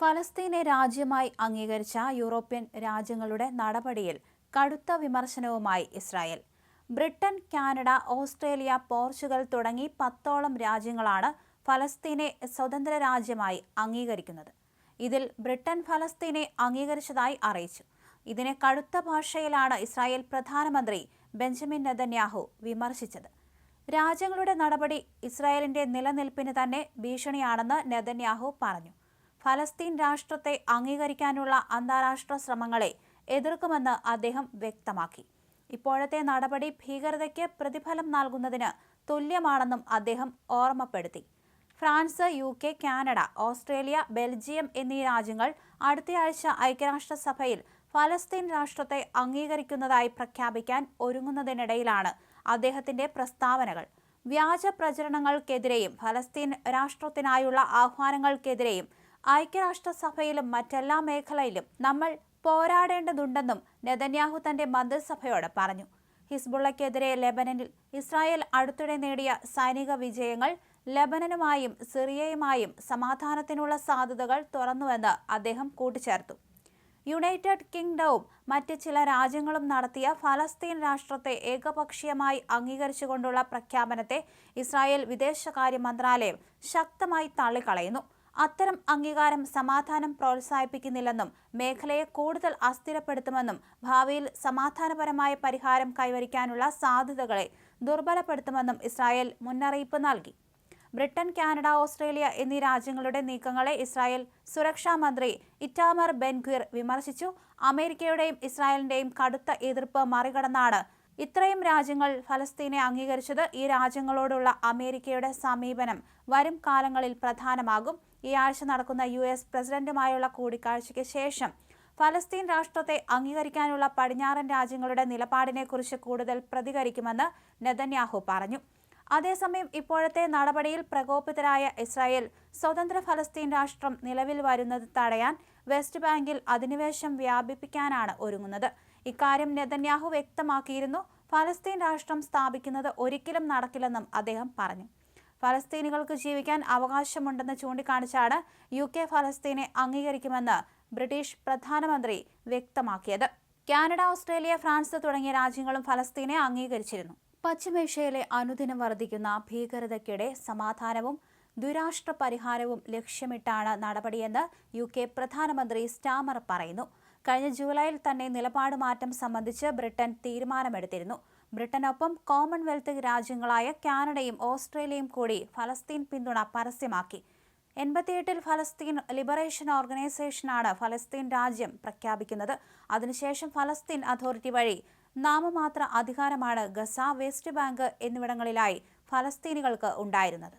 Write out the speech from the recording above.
ഫലസ്തീനെ രാജ്യമായി അംഗീകരിച്ച യൂറോപ്യൻ രാജ്യങ്ങളുടെ നടപടിയിൽ കടുത്ത വിമർശനവുമായി Israel. Britain Canada Australia Portugal തുടങ്ങി പത്തോളം രാജ്യങ്ങളാണ് ഫലസ്തീനെ സ്വതന്ത്ര രാജ്യമായി അംഗീകരിക്കുന്നത്. ഇതിൽ ബ്രിട്ടൻ ഫലസ്തീനെ അംഗീകരിച്ചതായി അറിയിച്ചു. ഇതിനെ കടുത്ത ഭാഷയിലാണ് ഇസ്രായേൽ പ്രധാനമന്ത്രി ബെഞ്ചമിൻ നെതന്യാഹു വിമർശിച്ചത്. രാജ്യങ്ങളുടെ നടപടി ഇസ്രായേലിന്റെ നിലനിൽപ്പിന് തന്നെ ഭീഷണിയാണെന്ന് നെതന്യാഹു പറഞ്ഞു. ഫലസ്തീൻ രാഷ്ട്രത്തെ അംഗീകരിക്കാനുള്ള അന്താരാഷ്ട്ര ശ്രമങ്ങളെ എതിർക്കുമെന്ന് അദ്ദേഹം വ്യക്തമാക്കി. ഇപ്പോഴത്തെ നടപടി ഭീകരതയ്ക്ക് പ്രതിഫലം നൽകുന്നതിന് തുല്യമാണെന്നും അദ്ദേഹം ഓർമ്മപ്പെടുത്തി. France U K Canada Australia Belgium എന്നീ രാജ്യങ്ങൾ അടുത്തയാഴ്ച ഐക്യരാഷ്ട്രസഭയിൽ ഫലസ്തീൻ രാഷ്ട്രത്തെ അംഗീകരിക്കുന്നതായി പ്രഖ്യാപിക്കാൻ ഒരുങ്ങുന്നതിനിടയിലാണ് അദ്ദേഹത്തിന്റെ പ്രസ്താവനകൾ. വ്യാജ പ്രചരണങ്ങൾക്കെതിരെയും ഫലസ്തീൻ രാഷ്ട്രത്തിനായുള്ള ആഹ്വാനങ്ങൾക്കെതിരെയും ഐക്യരാഷ്ട്രസഭയിലും മറ്റെല്ലാ മേഖലയിലും നമ്മൾ പോരാടേണ്ടതുണ്ടെന്നും നെതന്യാഹു തന്റെ മന്ത്രിസഭയോട് പറഞ്ഞു. ഹിസ്ബുള്ളക്കെതിരെ ലെബനനിൽ ഇസ്രായേൽ അടുത്തിടെ നേടിയ സൈനിക വിജയങ്ങൾ ലെബനനുമായും സിറിയയുമായും സമാധാനത്തിനുള്ള സാധ്യതകൾ തുറന്നുവെന്ന് അദ്ദേഹം കൂട്ടിച്ചേർത്തു. യുണൈറ്റഡ് കിങ്ഡവും മറ്റ് ചില രാജ്യങ്ങളും നടത്തിയ ഫലസ്തീൻ രാഷ്ട്രത്തെ ഏകപക്ഷീയമായി അംഗീകരിച്ചുകൊണ്ടുള്ള പ്രഖ്യാപനത്തെ ഇസ്രായേൽ വിദേശകാര്യ മന്ത്രാലയം ശക്തമായി തള്ളിക്കളയുന്നു. അത്തരം അംഗീകാരം സമാധാനം പ്രോത്സാഹിപ്പിക്കുന്നില്ലെന്നും മേഖലയെ കൂടുതൽ അസ്ഥിരപ്പെടുത്തുമെന്നും ഭാവിയിൽ സമാധാനപരമായ പരിഹാരം കൈവരിക്കാനുള്ള സാധ്യതകളെ ദുർബലപ്പെടുത്തുമെന്നും ഇസ്രായേൽ മുന്നറിയിപ്പ് നൽകി. ബ്രിട്ടൻ കാനഡ ഓസ്ട്രേലിയ എന്നീ രാജ്യങ്ങളുടെ നീക്കങ്ങളെ ഇസ്രായേൽ സുരക്ഷാ മന്ത്രി ഇറ്റാമർ ബെൻഗ്വിർ വിമർശിച്ചു. അമേരിക്കയുടെയും ഇസ്രായേലിന്റെയും കടുത്ത എതിർപ്പ് മറികടന്നാണ് ഇത്രയും രാജ്യങ്ങൾ ഫലസ്തീനെ അംഗീകരിച്ചത് ഈ രാജ്യങ്ങളോടുള്ള അമേരിക്കയുടെ സമീപനം വരും കാലങ്ങളിൽ പ്രധാനമാകും. ഈ ആഴ്ച നടക്കുന്ന യു എസ് പ്രസിഡന്റുമായുള്ള കൂടിക്കാഴ്ചയ്ക്ക് ശേഷം ഫലസ്തീൻ രാഷ്ട്രത്തെ അംഗീകരിക്കാനുള്ള പടിഞ്ഞാറൻ രാജ്യങ്ങളുടെ നിലപാടിനെക്കുറിച്ച് കൂടുതൽ പ്രതികരിക്കുമെന്ന് നെതന്യാഹു പറഞ്ഞു. അതേസമയം ഇപ്പോഴത്തെ നടപടിയിൽ പ്രകോപിതരായ ഇസ്രായേൽ സ്വതന്ത്ര ഫലസ്തീൻ രാഷ്ട്രം നിലവിൽ വരുന്നത് തടയാൻ വെസ്റ്റ് ബാങ്കിൽ അധിനിവേശം വ്യാപിപ്പിക്കാനാണ് ഒരുങ്ങുന്നത്. ഇക്കാര്യം നെതന്യാഹു വ്യക്തമാക്കിയിരുന്നു. ഫലസ്തീൻ രാഷ്ട്രം സ്ഥാപിക്കുന്നത് ഒരിക്കലും നടക്കില്ലെന്നും അദ്ദേഹം പറഞ്ഞു. ഫലസ്തീനികൾക്ക് ജീവിക്കാൻ അവകാശമുണ്ടെന്ന് ചൂണ്ടിക്കാണിച്ചാണ് യു കെ ഫലസ്തീനെ അംഗീകരിക്കുമെന്ന് ബ്രിട്ടീഷ് പ്രധാനമന്ത്രി വ്യക്തമാക്കിയത്. കാനഡ ഓസ്ട്രേലിയ ഫ്രാൻസ് തുടങ്ങിയ രാജ്യങ്ങളും ഫലസ്തീനെ അംഗീകരിച്ചിരുന്നു. പശ്ചിമേഷ്യയിലെ അനുദിനം വർദ്ധിക്കുന്ന ഭീകരതയ്ക്കിടെ സമാധാനവും ദുരാഷ്ട്ര പരിഹാരവും ലക്ഷ്യമിട്ടാണ് നടപടിയെന്ന് യു കെ പ്രധാനമന്ത്രി സ്റ്റാമർ പറയുന്നു. കഴിഞ്ഞ ജൂലൈയിൽ തന്നെ നിലപാട് മാറ്റം സംബന്ധിച്ച് ബ്രിട്ടൻ തീരുമാനമെടുത്തിരുന്നു. ബ്രിട്ടനൊപ്പം കോമൺവെൽത്ത് രാജ്യങ്ങളായ കാനഡയും ഓസ്ട്രേലിയയും കൂടി ഫലസ്തീൻ പിന്തുണ പരസ്യമാക്കി. എൺപത്തിയെട്ടിൽ ഫലസ്തീൻ ലിബറേഷൻ ഓർഗനൈസേഷനാണ് ഫലസ്തീൻ രാജ്യം പ്രഖ്യാപിക്കുന്നത്. അതിനുശേഷം ഫലസ്തീൻ അതോറിറ്റി വഴി നാമമാത്ര അധികാരമാണ് ഗസ വെസ്റ്റ് ബാങ്ക് എന്നിവിടങ്ങളിലായി ഫലസ്തീനികൾക്ക് ഉണ്ടായിരുന്നത്.